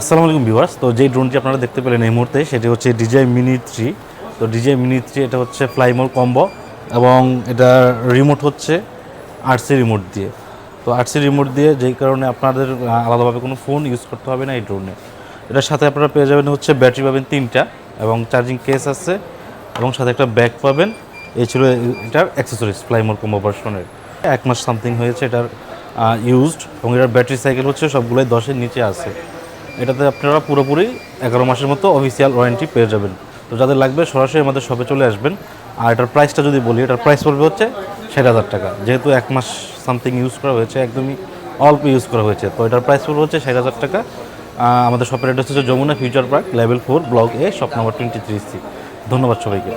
আসসালামু আলাইকুম ভিউয়ার্স। তো যেই ড্রোনটি আপনারা দেখতে পেলেন এই মুহূর্তে, সেটি হচ্ছে ডিজাই মিনি থ্রি তো ডিজাই মিনি থ্রি এটা হচ্ছে ফ্লাইমোর কম্বো এবং এটা রিমোট হচ্ছে আরসি রিমোট দিয়ে। তো আরসি রিমোট দিয়ে যেই কারণে আপনাদের আলাদাভাবে কোনো ফোন ইউজ করতে হবে না এই ড্রোনে এটার সাথে আপনারা পেয়ে যাবেন হচ্ছে ব্যাটারি পাবেন তিনটা এবং চার্জিং কেস আছে এবং সাথে একটা ব্যাগ পাবেন। এই ছিল এটার অ্যাক্সেসরিজ ফ্লাইমোর কম্বো ভার্সনের এক মাস সামথিং হয়েছে এটার ইউজড এবং এটার ব্যাটারি সাইকেল হচ্ছে সবগুলোই দশের নিচে আছে। এটাতে আপনারা পুরোপুরি এগারো মাসের মতো অফিসিয়াল ওয়ারেন্টি পেয়ে যাবেন। তো যাদের লাগবে সরাসরি আমাদের শপে চলে আসবেন। আর এটার প্রাইসটা যদি বলি, এটার প্রাইস পড়বে হচ্ছে ষাট হাজার টাকা। যেহেতু এক মাস সামথিং ইউজ করা হয়েছে, একদমই অল্প ইউজ করা হয়েছে। তো এটার প্রাইস পড়বে হচ্ছে ষাট হাজার টাকা। আমাদের শপের অ্যাড্রেস হচ্ছে Jamuna future park level four block A shop number twenty three C ধন্যবাদ সবাইকে।